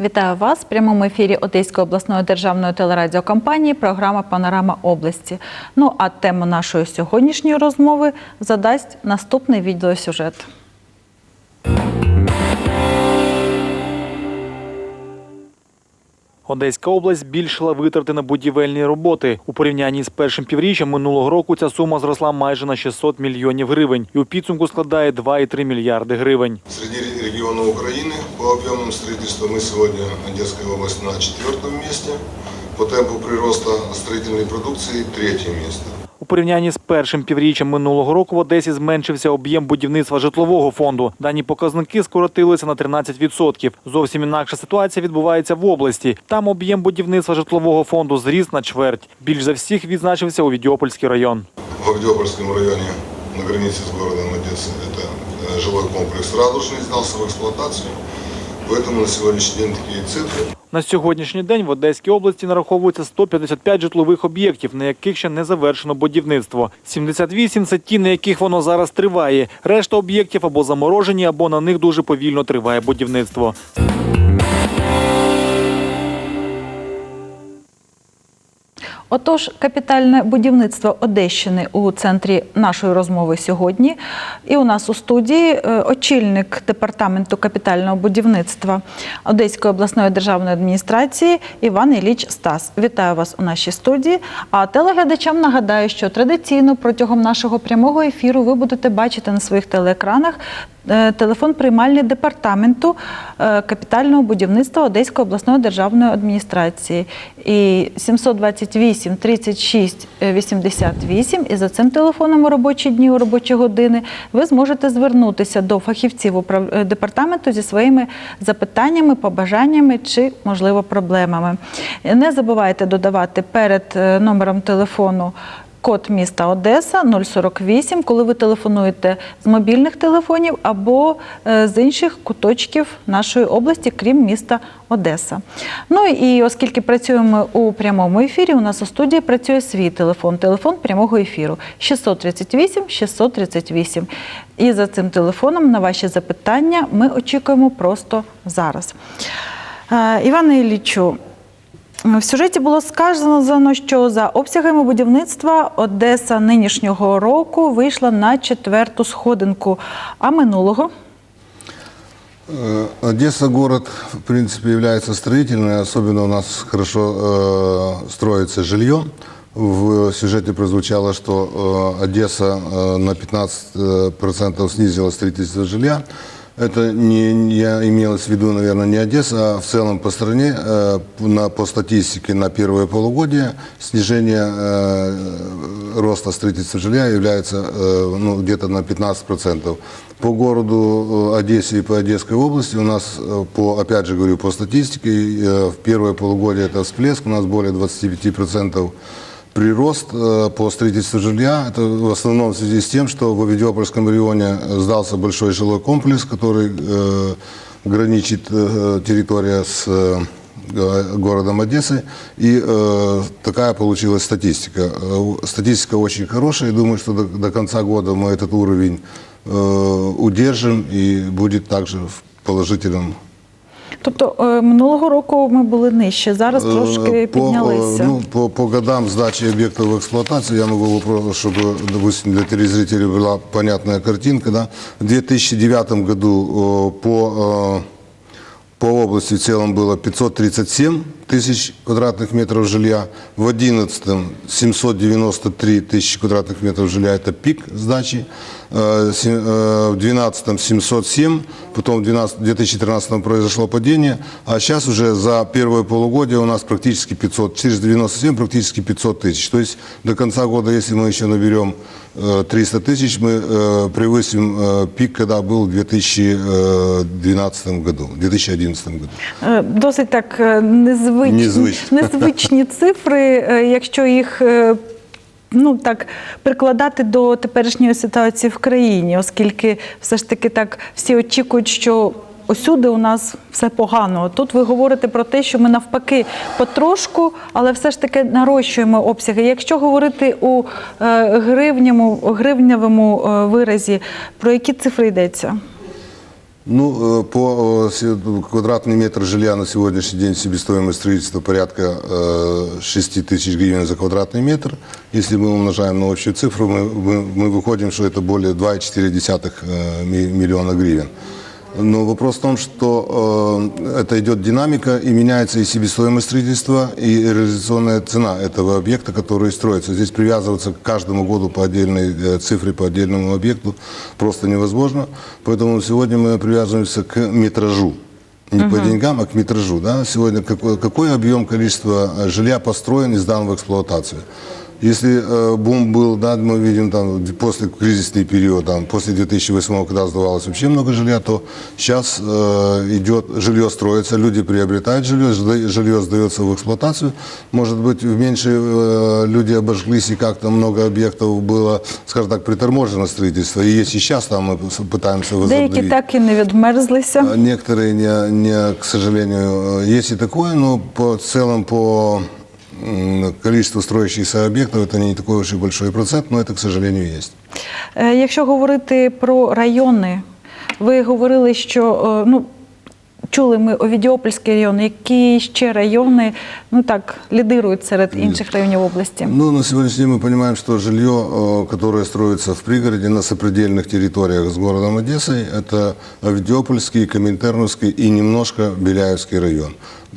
Вітаю вас в прямому ефірі Одеської обласної державної телерадіокомпанії програма Панорама області. Ну а тему нашої сьогоднішньої розмови задасть наступний відеосюжет. Одеська область збільшила витрати на будівельні роботи. У порівнянні з першим півріччям минулого року ця сума зросла майже на 600 мільйонів гривень і у підсумку складає 2,3 мільярди гривень. Среди регионов Украины по объемам строительства мы сегодня Одесская область на четвертом месте. По темпу прироста строительной продукции третье место. У порівнянні з першим півріччям минулого року в Одесі зменшився об'єм будівництва житлового фонду. Дані показники скоротилися на 13%. Зовсім інакша ситуація відбувається в області. Там об'єм будівництва житлового фонду зріс на чверть. Більш за всіх відзначився Овідіопольський район. В Авдеопольском районе на границе с городом Одесса это э, жилой комплекс «Радужный» сдался в эксплуатацию. Поэтому на сегодняшний день такие цифры. На сьогоднішній день в Одеській області нараховується 155 житлових об'єктів, на яких ще не завершено будівництво. 78 – це ті, на яких воно зараз триває. Решта об'єктів або заморожені, або на них дуже повільно триває будівництво. Отож, капітальне будівництво Одещини у центрі нашої розмови сьогодні. І у нас у студії е, очільник департаменту капітального будівництва Одеської обласної державної адміністрації Іван Іліч Стас. Вітаю вас у нашій студії. А телеглядачам нагадаю, що традиційно протягом нашого прямого ефіру ви будете бачити на своїх телеекранах телефон приймальний департаменту е, капітального будівництва Одеської обласної державної адміністрації. І 728 36 88. І за цим телефоном у робочі дні, у робочі години ви зможете звернутися до фахівців е, департаменту зі своїми запитаннями, побажаннями чи, можливо, проблемами. Не забувайте додавати перед е, номером телефону Код міста Одеса 048, коли ви телефонуєте з мобільних телефонів або е, з інших куточків нашої області, крім міста Одеса. Ну і оскільки працюємо у прямому ефірі, у нас у студії працює свій телефон, телефон прямого ефіру 638 638. І за цим телефоном на ваші запитання ми очікуємо просто зараз. Е, Іване Іллічу, в сюжеті було сказано, що за обсягами будівництва Одеса нинішнього року вийшла на четверту сходинку, а минулого Э, Одесса город, в принципе, является строительной, особенно у нас хорошо э, строится жилье. В сюжете прозвучало, что э, Одесса э, на 15% снизила строительство жилья. Это не, не имелось в виду, наверное, не Одесса, а в целом по стране, э, на, по статистике на первое полугодие снижение э, роста строительства жилья является э, ну, где-то на 15%. По городу э, Одессе и по Одесской области у нас, э, по, опять же говорю, по статистике, э, в первое полугодие это всплеск, у нас более 25% прирост э, по строительству жилья. Это в основном в связи с тем, что в Овидиопольском районе сдался большой жилой комплекс, который э, граничит э, территория с го- городом Одессы. И такая получилась статистика. Статистика очень хорошая. Думаю, что до, конца года мы этот уровень удержим и будет также в положительном тобто е, минулого року ми були нижче, зараз трошки Э, по, э, піднялися. ну, по, по годам сдачи объектов в эксплуатацию я могу, попро- чтобы, допустим, для телезрителей была понятная картинка. Да? В 2009 году э, по, э, по области в целом было 537 тысяч квадратных метров жилья. В 2011 793 тысячи квадратных метров жилья – это пик сдачи. Э, э, В 2012 707, потом в 12 2013 произошло падение, а сейчас уже за первое полугодие у нас практически 500, через 97 практически 500 тысяч. То есть до конца года, если мы еще наберем э, 300 тысяч, мы э, превысим э, пик, когда был в 2012 году, 2011 году. Досить так е, незвичні, Незвично. незвичні цифри, е, якщо їх е, ну, так, прикладати до теперішньої ситуації в країні, оскільки все ж таки так всі очікують, що усюди у нас все погано. Тут ви говорите про те, що ми навпаки потрошку, але все ж таки нарощуємо обсяги. Якщо говорити у е, гривневому е, виразі, про які цифри йдеться? Ну, э, по э, се- квадратный метр жилья на сегодняшний день себестоимость строительства порядка э, 6 тысяч гривен за квадратный метр. Если мы умножаем на общую цифру, мы, мы, мы выходим, что это более 2,4 э, ми- миллиона гривен. Но вопрос в том, что э, это идет динамика и меняется и себестоимость строительства, и реализационная цена этого объекта, который строится. Здесь привязываться к каждому году по отдельной э, цифре, по отдельному объекту просто невозможно. Поэтому сегодня мы привязываемся к метражу. Не по деньгам, а к метражу. Да? Сегодня какой, какой объем количества э, жилья построен и сдан в эксплуатацию. Если э, бум был, да, мы видим там после кризисный период, там, после 2008, когда сдавалось вообще много жилья, то сейчас э, идет, жилье строится, люди приобретают жилье, жда- жилье сдается в эксплуатацию. Может быть, меньше э, люди обожглись и как-то много объектов было, скажем так, приторможено строительство. И есть и сейчас там мы пытаемся возобновить. Деякі так і не відмерзлися. А Некоторые, не, не, к сожалению, э, есть и такое, но по в целом по м, количеству строящихся объектов это не такой уж и большой процент, но это, к сожалению, есть. Е, Якщо говорити про райони, ви говорили, що е, ну. Чули ми Овідіопольський район, які ще райони ну так лідирують серед інших районів області. Ну, на сегодняшний день мы понимаем, что жилье, э, которое строится в пригороде на сопредельных территориях с городом Одессой, это Авдеопольский, Коминтерновский и немножко Беляевский район.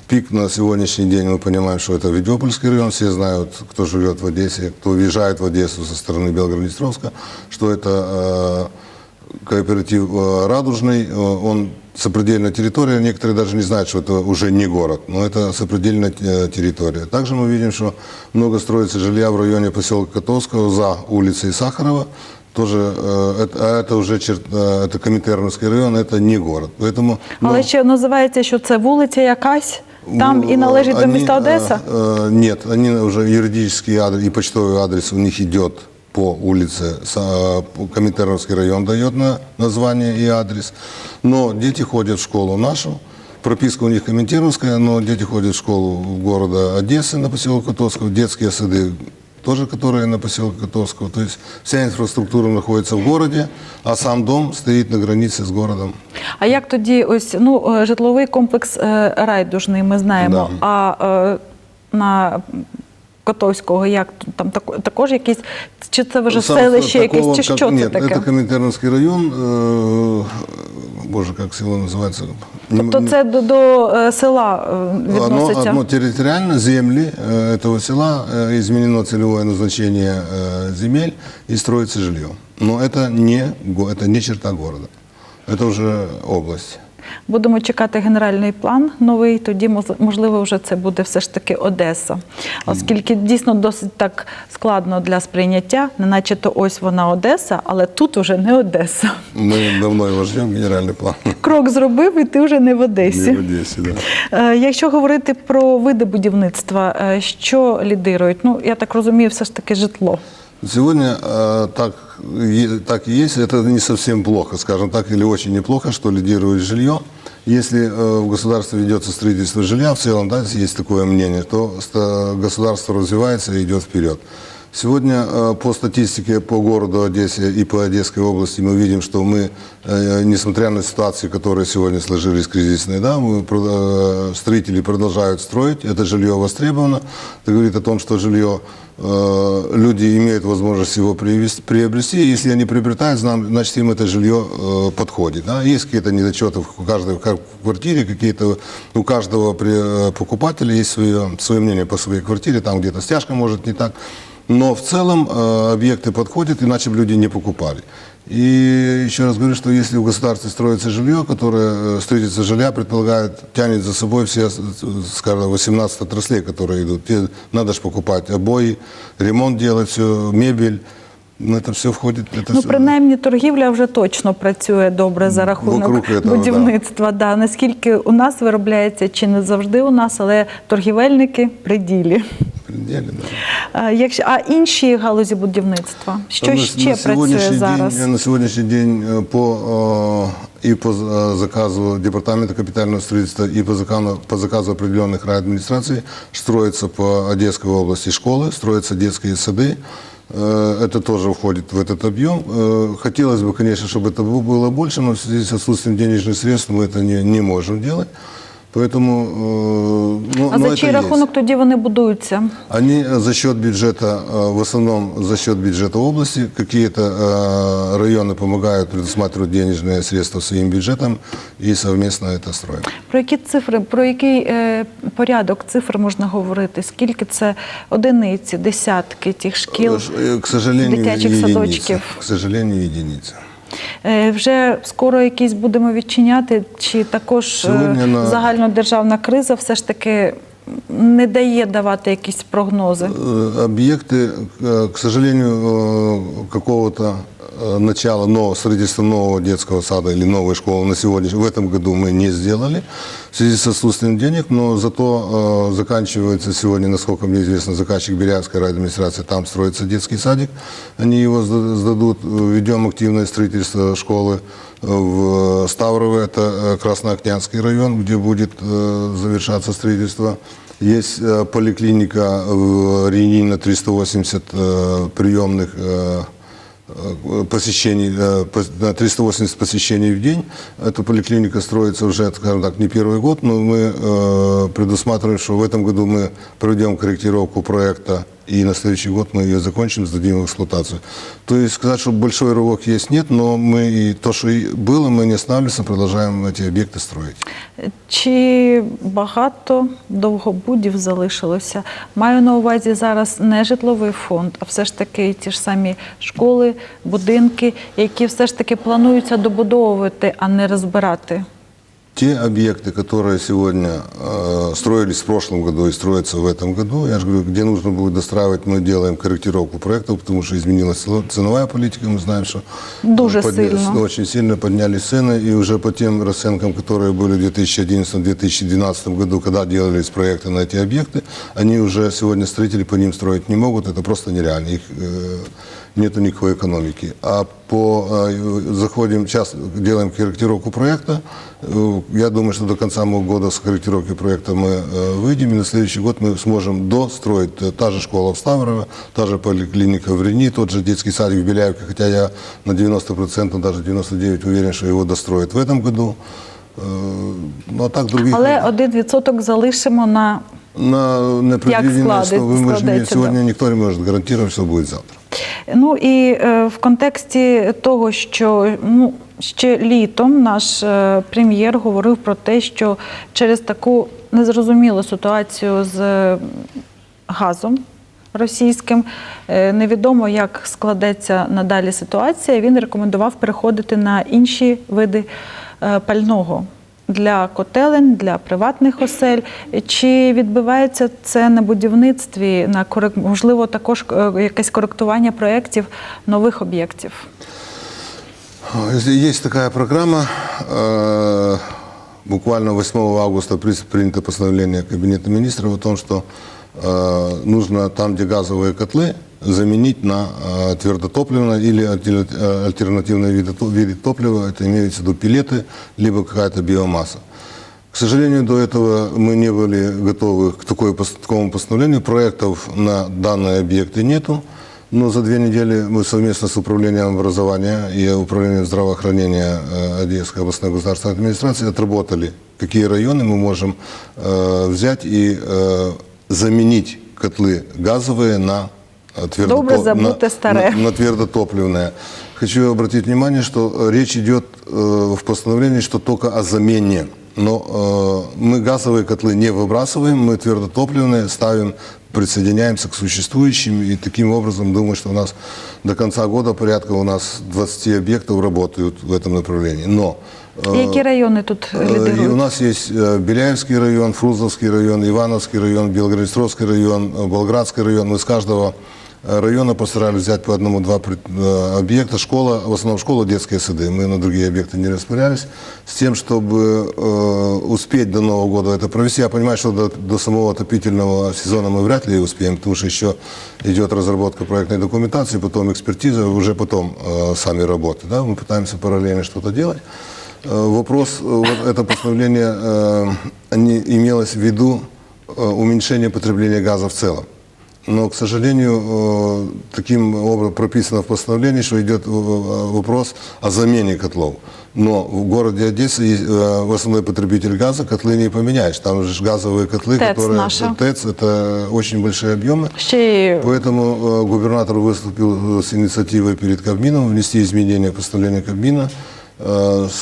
Пик на сегодняшний день мы понимаем, что это Авдеопольский район. Все знают, кто живет в Одессе, кто въезжает в Одессу со стороны Белгород-Днестровска, что это э, кооператив э, «Радужный», э, он сопредельная территория, некоторые даже не знают, что это уже не город, но это сопредельная э, территория. Также мы видим, что много строится жилья в районе поселка Котовского за улицей Сахарова, тоже э, это, а это уже черт, э, это Коминтерновский район, это не город. Поэтому ну, Але ще називається, що це вулиця якась там і ну, належить до они, міста Одеса. э, э, нет, они уже юридический адрес и почтовый адрес у них идет по улице, Са- э, Коминтерновский район дает на название и адрес. Но дети ходят в школу нашу, прописка у них Коминтерновская, но дети ходят в школу города Одессы на поселок Котовского, детские сады тоже, которые на поселке Котовского. То есть вся инфраструктура находится в городе, а сам дом стоит на границе с городом. А як тоді ось ну е, житловий комплекс е, райдужний, ми знаємо. Да. А е, на Котовського, як тут? там тако- також якісь чи це вже Сам- селище якесь, такого, чи как- що це Нет, таке? это Коминтерновский район. э, боже, как село называется? Не- Тобто не- це до, до е, села е, Одно, відноситься. одно территориально земли э, этого села э, изменено целевое назначение э, земель и строится жилье. Но это не, го- это не черта города. Это уже область. Будемо чекати генеральний план новий. Тоді моз- можливо вже це буде все ж таки Одеса, оскільки дійсно досить так складно для сприйняття, не наче то ось вона Одеса, але тут уже не Одеса. Мы давно его ждем, генеральный план. Крок зробив, і ти вже не в Одесі. Не в Одессе, да. Е, Якщо говорити про види будівництва, е, що лідирують? Ну я так розумію, все ж таки житло. Сегодня э, так, е- так и есть. Это не совсем плохо, скажем так, или очень неплохо, что лидирует жилье. Если э, в государстве ведется строительство жилья, в целом, да, есть такое мнение, то государство развивается и идет вперед. Сегодня э, по статистике по городу Одессе и по Одесской области мы видим, что мы, э, несмотря на ситуации, которые сегодня сложились кризисные, да, мы, э, строители продолжают строить, это жилье востребовано. Это говорит о том, что жилье люди имеют возможность его приобрести. Если они приобретают, значит им это жилье подходит. Да? Есть какие-то недочеты в каждой квартире, какие-то у каждого покупателя есть свое, свое мнение по своей квартире, там где-то стяжка может не так. Но в целом э, объекты подходят, иначе бы люди не покупали. И еще раз говорю, что если в государстве строится жилье, которое э, строительство жилья предполагает, тянет за собой все, с- скажем, 18 отраслей, которые идут. Те- надо же покупать обои, ремонт делать, все, мебель. Ну, это все входит. Это Ну, все- принаймні, торгівля вже точно працює добре за рахунок Вокруг этого, будівництва. Да. Наскільки у нас виробляється, чи не завжди у нас, але торгівельники при ділі. Пределе, да. А, Якщо, а інші галузі будівництва, що На- ще на працює сегодняшний зараз? День, на сегодняшний день э, по э, и по э, заказу Департамента капитального строительства, и по заказу, по заказу определенных райадминистраций строятся по Одесской области школы, строятся детские сады, Э, Это тоже входит в этот объем. Э, Хотелось бы, конечно, чтобы это бу- было больше, но в связи с отсутствием денежных средств мы это не, не можем делать. Поэтому, э, ну, А но за это чий есть. рахунок тоді вони будуються? Они э, за счет бюджета, э, в основном за счет бюджета области, какие-то э, районы помогают, предусматривают денежные средства своим бюджетом и совместно это строим. Про які цифри, про який е, порядок цифр можна говорити? Скільки це одиниці, десятки тих шкіл, Э, К сожалению, дитячих единицы. садочків? К сожалению, единицы. Е, Вже скоро якісь будемо відчиняти, чи також е, Сьогодні на- загальнодержавна криза все ж таки не дає давати якісь прогнози? Э, Объекты, э, к сожалению, э, какого-то э, начала нового строительства нового детского сада или новой школы на сегодня в этом году мы не сделали в связи с отсутствием денег, но зато э, заканчивается сегодня, насколько мне известно, заказчик Белявская райадминистрация, там строится детский садик, они его сда- сдадут, Э, ведем активное строительство школы э, в Ставрово, это э, Красноокнянский район, где будет э, завершаться строительство. Есть э, поликлиника в Ренина 380 э, приемных э, э, посещений, э, пос- да, 380 посещений в день. Эта поликлиника строится уже, скажем так, не первый год, но мы э, предусматриваем, что в этом году мы проведем корректировку проекта и на следующий год мы ее закончим, сдадим в эксплуатацию. То есть сказать, что большой рывок есть, нет, но мы и то, что и было, мы не останавливаемся, продолжаем эти объекты строить. Чи багато довгобудів залишилося? Маю на увазі зараз не житловий фонд, а все ж таки ті ж самі школи, будинки, які все ж таки плануються добудовувати, а не розбирати. Те объекты, которые сегодня э, строились в прошлом году и строятся в этом году, я же говорю, где нужно будет достраивать, мы делаем корректировку проектов, потому что изменилась цено- ценовая политика, мы знаем, что Дуже подня- сильно. очень сильно поднялись цены, и уже по тем расценкам, которые были в 2011-2012 году, когда делались проекты на эти объекты, они уже сегодня строители по ним строить не могут, это просто нереально, их э, нету никакой экономики. А по э, заходим, сейчас делаем корректировку проекта, я думаю, что до конца моего года с корректировки проекта мы э, выйдем, и на следующий год мы сможем достроить э, та же школа в Ставрово, та же поликлиника в Рени, тот же детский садик в Беляевке, хотя я на 90%, даже 99% уверен, что его достроят в этом году. Э, Ну, а так других... Але один відсоток залишимо на на непредвиденное, складе- что вы, мы же не- складеться, сегодня да. никто не может гарантировать, что будет завтра. Ну і е, в контексті того, що ну, ще літом наш е, прем'єр говорив про те, що через таку незрозумілу ситуацію з е, газом російським е, невідомо, як складеться надалі ситуація. Він рекомендував переходити на інші види е, пального. Для котелень, для приватних осель. Чи відбувається це на будівництві, на корек... можливо, також е, якесь коректування проєктів нових об'єктів? Если Есть такая программа. э, Буквально 8 августа при- принято постановление Кабинета министров о том, что э, нужно там, где газовые котлы, заменить на э, твердотопливное или э, альтернативные виды, то- виды топлива. Это имеется в виду пилеты, либо какая-то биомасса. К сожалению, до этого мы не были готовы к такому постановлению. Проектов на данные объекты нету. Но за две недели мы совместно с Управлением образования и Управлением здравоохранения э, Одесской областной государственной администрации отработали, какие районы мы можем взять и заменить котлы газовые на э, твердото- Добре забуте на- на- твердотопливное. Хочу обратить внимание, что э, речь идет э, в постановлении, что только о замене. Но э, мы газовые котлы не выбрасываем, мы твердотопливные ставим, присоединяемся к существующим. И таким образом, думаю, что у нас до конца года порядка у нас 20 объектов работают в этом направлении. Но э, Які райони тут Э, И у нас есть Беляевский район, Фрунзовский район, Ивановский район, Белгороднестровский район, Болградский район. Мы с каждого района постарались взять по одному-два э, объекта. Школа, в основном школа, детские сады. Мы на другие объекты не распылялись. С тем, чтобы э, успеть до Нового года это провести. Я понимаю, что до, до самого отопительного сезона мы вряд ли успеем, потому что еще идет разработка проектной документации, потом экспертиза, уже потом э, сами работы. Да? Мы пытаемся параллельно что-то делать. Э, Вопрос, э, вот это постановление э, имелось в виду э, уменьшение потребления газа в целом. Но, к сожалению, э, таким образом прописано в постановлении, что идет э, вопрос о замене котлов. Но в городе Одесса есть, э, основной потребитель газа, котлы не поменяешь. Там же ж газовые котлы, ТЭЦ которые... наша. ТЭЦ, это очень большие объемы. Ще й Поэтому э, губернатор выступил э, с инициативой перед Кабмином внести изменения в постановление Кабмина, э,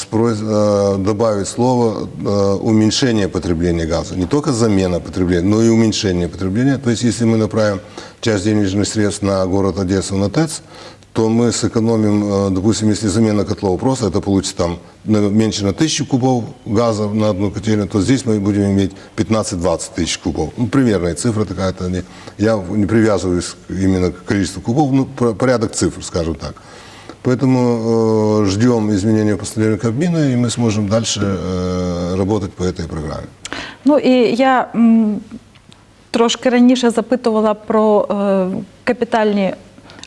Просьб- э, добавить слово э, уменьшение потребления газа. Не только замена потребления, но и уменьшение потребления. То есть если мы направим часть денежных средств на город Одессу, на ТЭЦ, то мы сэкономим, э, допустим, если замена котлов просто, это получится там меньше на тысячу кубов газа на одну котельную, то здесь мы будем иметь 15-20 тысяч кубов. Ну, примерная цифра такая-то. Я не привязываюсь именно к количеству кубов, ну, по- порядок цифр, скажем так. Поэтому э, ждем изменения постановления Кабмина, и мы сможем дальше э, работать по этой программе. Ну і я м, трошки раніше запитувала про е, капітальні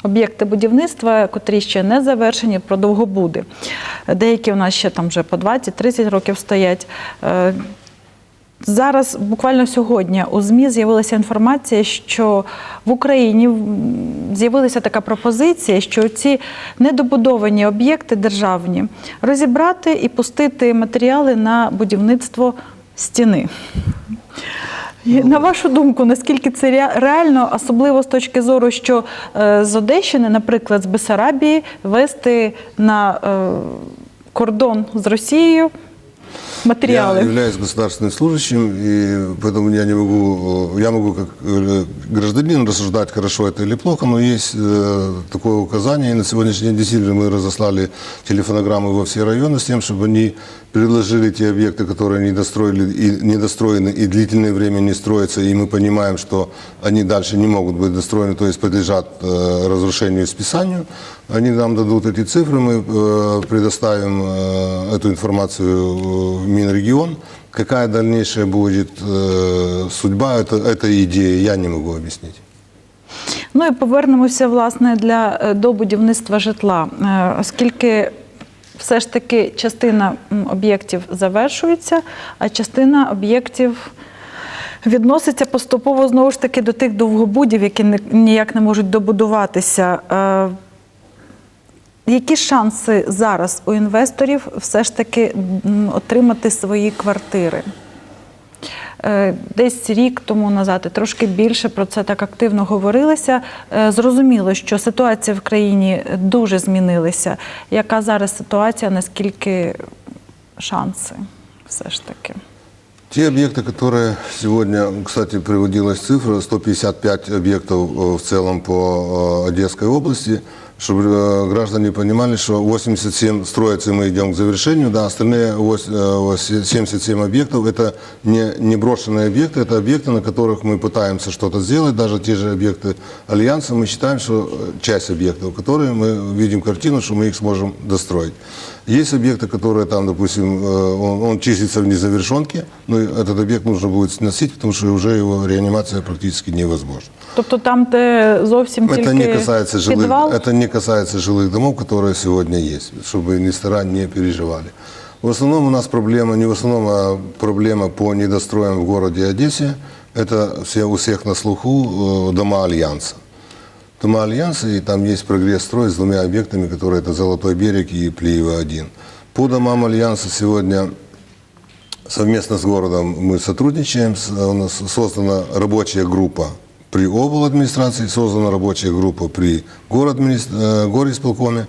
об'єкти будівництва, котрі ще не завершені, про довгобуди. Деякі у нас ще там вже по 20-30 років стоять. Е, Зараз, буквально сьогодні, у ЗМІ з'явилася інформація, що в Україні з'явилася така пропозиція, що ці недобудовані об'єкти державні розібрати і пустити матеріали на будівництво стіни. На вашу думку, наскільки це реально, особливо з точки зору, що е, з Одещини, наприклад, з Бесарабії, вести на е, кордон з Росією матеріали? Я являюсь государственным служащим, и поэтому я не могу, э, я могу как э, гражданин рассуждать, хорошо это или плохо, но есть э, такое указание, и на сегодняшний день действительно мы разослали телефонограммы во все районы с тем, чтобы они предложили те объекты, которые недостроили и недостроены и длительное время не строятся, и мы понимаем, что они дальше не могут быть достроены, то есть подлежат э, разрушению и списанию. Они нам дадут эти цифры, мы э, предоставим э, эту информацию в Минрегион. Какая дальнейшая будет э, судьба это, этой идеи, я не могу объяснить. Ну і повернемося власне для е, до будівництва житла, Е, оскільки все ж таки частина м, об'єктів завершується, а частина об'єктів відноситься поступово знову ж таки до тих довгобудів, які ни- ніяк не можуть добудуватися. Е, Які шанси зараз у інвесторів все ж таки м, отримати свої квартири? Е, Десь рік тому назад, і трошки більше про це так активно говорилося. Е, Зрозуміло, що ситуація в країні дуже змінилася. Яка зараз ситуація, наскільки шанси все ж таки? Те объекты, которые сегодня, кстати, приводилась цифра, 155 объектов э, в целом по э, Одесской области, чтобы э, граждане понимали, что 87 строится, и мы идем к завершению, да, остальные вось- э, вось- 77 объектов – это не, не брошенные объекты, это объекты, на которых мы пытаемся что-то сделать, даже те же объекты Альянса, мы считаем, что э, часть объектов, которые мы видим картину, что мы их сможем достроить. Есть объекты, которые там, допустим, э, он, он числится в незавершенке, но этот объект нужно будет сносить, потому что уже его реанимация практически невозможна. Тобто там, де зовсім Это тільки не касается жилых, підвал, это не касается жилых домов, которые сегодня есть, чтобы инвестора не переживали. В основном у нас проблема, не в основном, а проблема по недостроям в городе Одессе. Это все, у всех на слуху э, дома Альянса. Дома Альянса, и там есть прогресс строй с двумя объектами, которые это Золотой берег и Плиева-1. По домам Альянса сегодня совместно с городом мы сотрудничаем. У нас создана рабочая группа при обл. администрации, создана рабочая группа при город горисполкоме.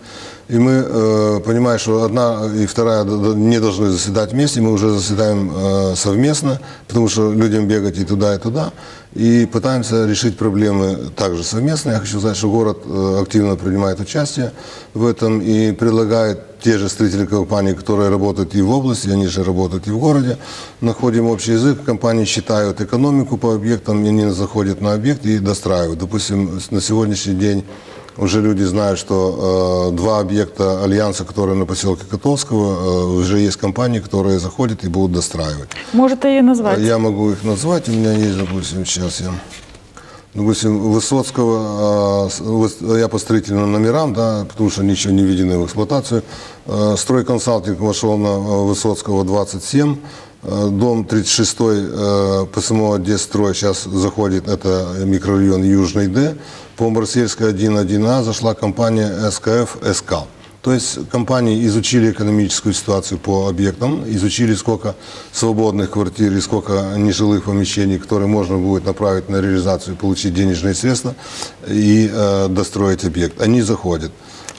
И мы, э, понимая, что одна и вторая не должны заседать вместе, мы уже заседаем э, совместно, потому что людям бегать и туда, и туда. И пытаемся решить проблемы также совместно. Я хочу сказать, что город э, активно принимает участие в этом и предлагает те же строительные компании, которые работают и в области, они же работают и в городе. Находим общий язык, компании считают экономику по объектам, и они заходят на объект и достраивают. Допустим, на сегодняшний день уже люди знают, что э, два объекта Альянса, которые на поселке Котовского, э, уже есть компании, которые заходят и будут достраивать. можете її назвати? Я могу их назвать, у меня есть, допустим, сейчас я... Допустим, Высоцкого, э, с- выс- я по строительным номерам, да, потому что ничего не введено в эксплуатацию. Э, Стройконсалтинг вошел на э, Высоцкого 27, Э, Дом 36 э, ПСМО Дестрой сейчас заходит, это микрорайон Южный Д. По Марсельской 1.1А зашла компания СКФ СК. То есть компании изучили экономическую ситуацию по объектам, изучили сколько свободных квартир и сколько нежилых помещений, которые можно будет направить на реализацию, получить денежные средства и э, достроить объект. Они заходят.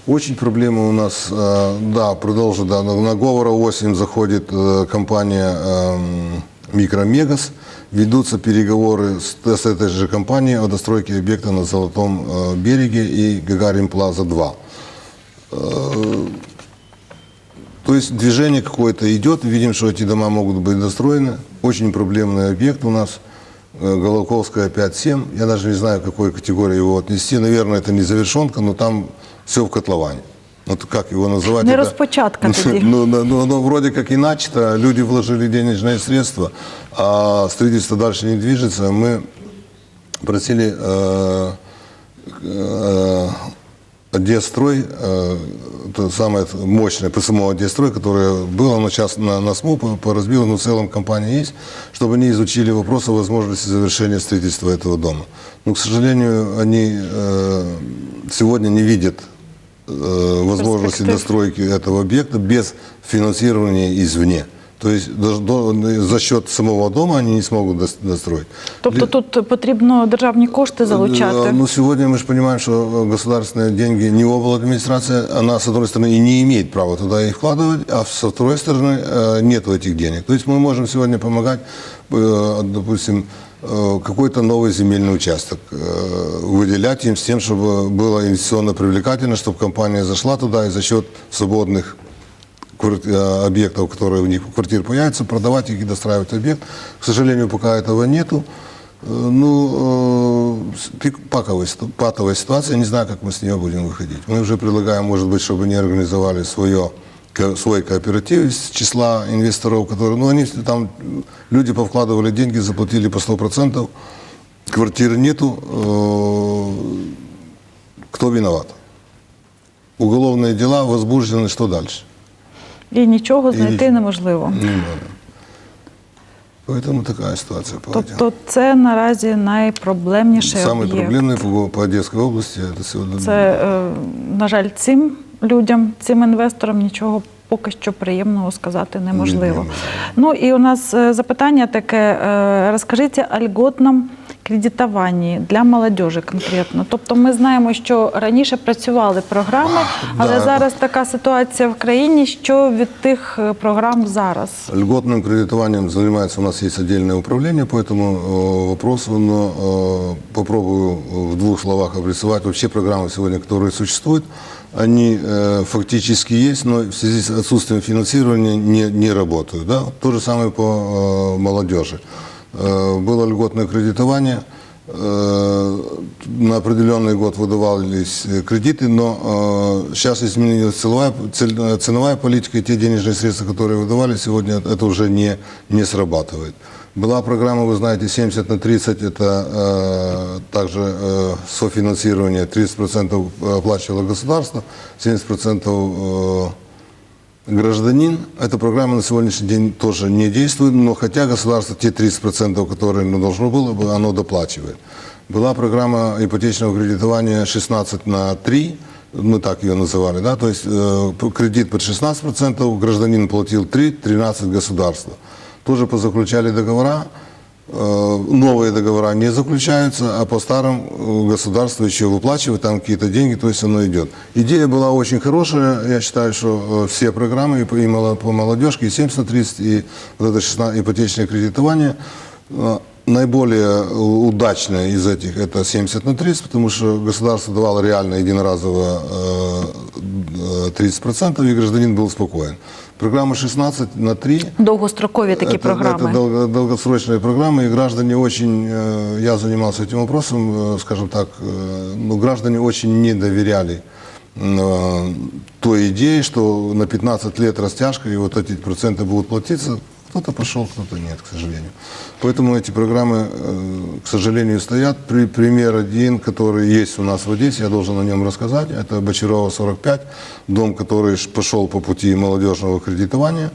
Очень проблема у нас, э, да, продолжу, да, на Говора 8 заходит э, компания эм, Микромегас. Ведутся переговоры с, с этой же компанией о достройке объекта на Золотом э, береге и Гагарин Плаза 2. То есть движение какое-то идет, видим, что эти дома могут быть достроены. Очень проблемный объект у нас, Головковская 5-7. Я даже не знаю, к какой категории его отнести. Наверное, это не завершенка, но там все в котловане. Вот как его называть? Не Это- розпочатка тоді. Ну, ну, ну, ну, вроде как и начато, люди вложили денежные средства, а строительство дальше не движется. Мы просили э, э, Одесстрой, э, это самое мощное ПСМО Одесстрой, которое было, но сейчас на, на СМУ по, по разбилу, но в целом компания есть, чтобы они изучили вопрос о возможности завершения строительства этого дома. Но, к сожалению, они э, сегодня не видят возможности Перспектив. достройки этого объекта без финансирования извне. То есть даже до- за счет самого дома они не смогут дос- достроить. Тобто тут потрібно державні кошти залучати. Э, Ну, сегодня мы же понимаем, что э, государственные деньги не обл. администрация, она, с одной стороны, и не имеет права туда их вкладывать, а со второй стороны, э, нету этих денег. То есть мы можем сегодня помогать, э, допустим, э, какой-то новый земельный участок э, выделять им с тем, чтобы было инвестиционно привлекательно, чтобы компания зашла туда и за счет свободных э, объектов, которые у них квартир появятся, продавать их и достраивать объект. К сожалению, пока этого нету. Э, Ну, э, паковая, патовая ситуация, не знаю, как мы с нее будем выходить. Мы уже предлагаем, может быть, чтобы они организовали свое, свой кооператив из числа инвесторов, которые, ну, они там, люди повкладывали деньги, заплатили по 100%, квартиры нету, э, кто виноват? Уголовные дела возбуждены, что дальше? І нічого знайти І- неможливо. Не надо. Поэтому такая ситуация по Одессе. Тобто це наразі найпроблемніший Самый об'єкт. проблемный по, по Одесской области это сегодня. Це, е, на жаль, цим людям, цим інвесторам нічого поки що приємного сказати неможливо. Ні, ні, Ну і у нас е, запитання таке: е, розкажіть о льготном кредитуванні для молодежі конкретно. Тобто ми знаємо, що раніше працювали програми, але да. зараз така ситуація в країні, що від тих е, програм зараз. Льготным кредитованием занимается, у нас есть отдельное управление по этому э, вопросу, но э, попробую в двух словах обрисовать вообще программы сегодня, которые существуют. Они э, фактически есть, но в связи с отсутствием финансирования не, не работают. Да? То же самое по э, молодежи. Э, было льготное кредитование, э, на определенный год выдавались э, кредиты, но э, сейчас изменилась целевая, цель- э, ценовая политика, и те денежные средства, которые выдавали сегодня, это уже не, не срабатывает. Была программа, вы знаете, 70 на 30, это э, также э, софинансирование, 30% оплачивало государство, 70% э, гражданин. Эта программа на сегодняшний день тоже не действует, но хотя государство те 30%, которые оно должно было бы, оно доплачивает. Была программа ипотечного кредитования 16 на 3, мы так ее называли, да, то есть э, кредит под 16%, гражданин платил 3, 13 государства. Тоже позаключали договора, Э, новые договора не заключаются, а по старым э, государство еще выплачивает там какие-то деньги, то есть оно идет. Идея была очень хорошая, я считаю, что э, все программы и по, молодежке, и 70 на 30, и вот это 16 ипотечное кредитование, наиболее удачное из этих это 70 на 30, потому что государство давало реально единоразово э, э, 30%, и гражданин был спокоен. Программа 16 на 3 Довгострокові такі это, програми. это долго- долгосрочные программы, и граждане очень, э, я занимался этим вопросом, э, скажем так, э, ну, граждане очень не доверяли э, той идее, что на 15 лет растяжка, и вот эти проценты будут платиться. Кто-то пошел, кто-то нет, к сожалению. Поэтому эти программы, э, к сожалению, стоят. При, пример один, который есть у нас в Одессе, я должен о нем рассказать. Это Бочарова 45, дом, который пошел по пути молодежного кредитования.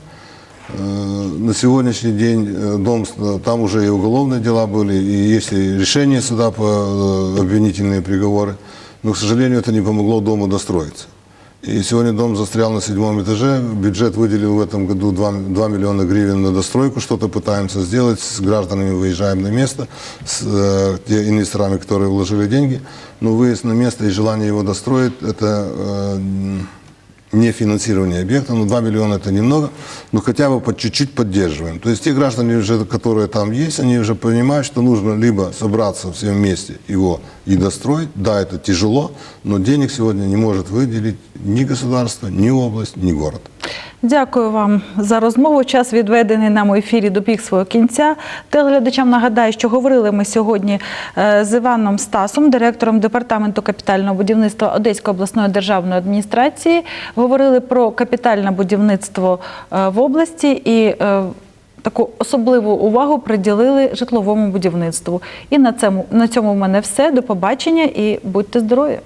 Э, На сегодняшний день э, дом, там уже и уголовные дела были, и есть и решения суда по обвинительные приговоры. Но, к сожалению, это не помогло дому достроиться. И сегодня дом застрял на седьмом этаже. Бюджет выделил в этом году 2, 2 миллиона гривен на достройку. Что-то пытаемся сделать. С гражданами выезжаем на место, с э, те инвесторами, которые вложили деньги. Но выезд на место и желание его достроить – это э, не финансирование объекта, но 2 миллиона это немного, но хотя бы по чуть-чуть поддерживаем. То есть те граждане, уже, которые там есть, они уже понимают, что нужно либо собраться все вместе его и достроить. Да, это тяжело, но денег сегодня не может выделить ни государство, ни область, ни город. Дякую вам за розмову. Час відведений нам у ефірі добіг свого кінця. Телеглядачам нагадаю, що говорили ми сьогодні е, з Іваном Стасом, директором департаменту капітального будівництва Одеської обласної державної адміністрації. Говорили про капітальне будівництво е, в області і е, таку особливу увагу приділили житловому будівництву. І на цьому на цьому в мене все. До побачення і будьте здорові!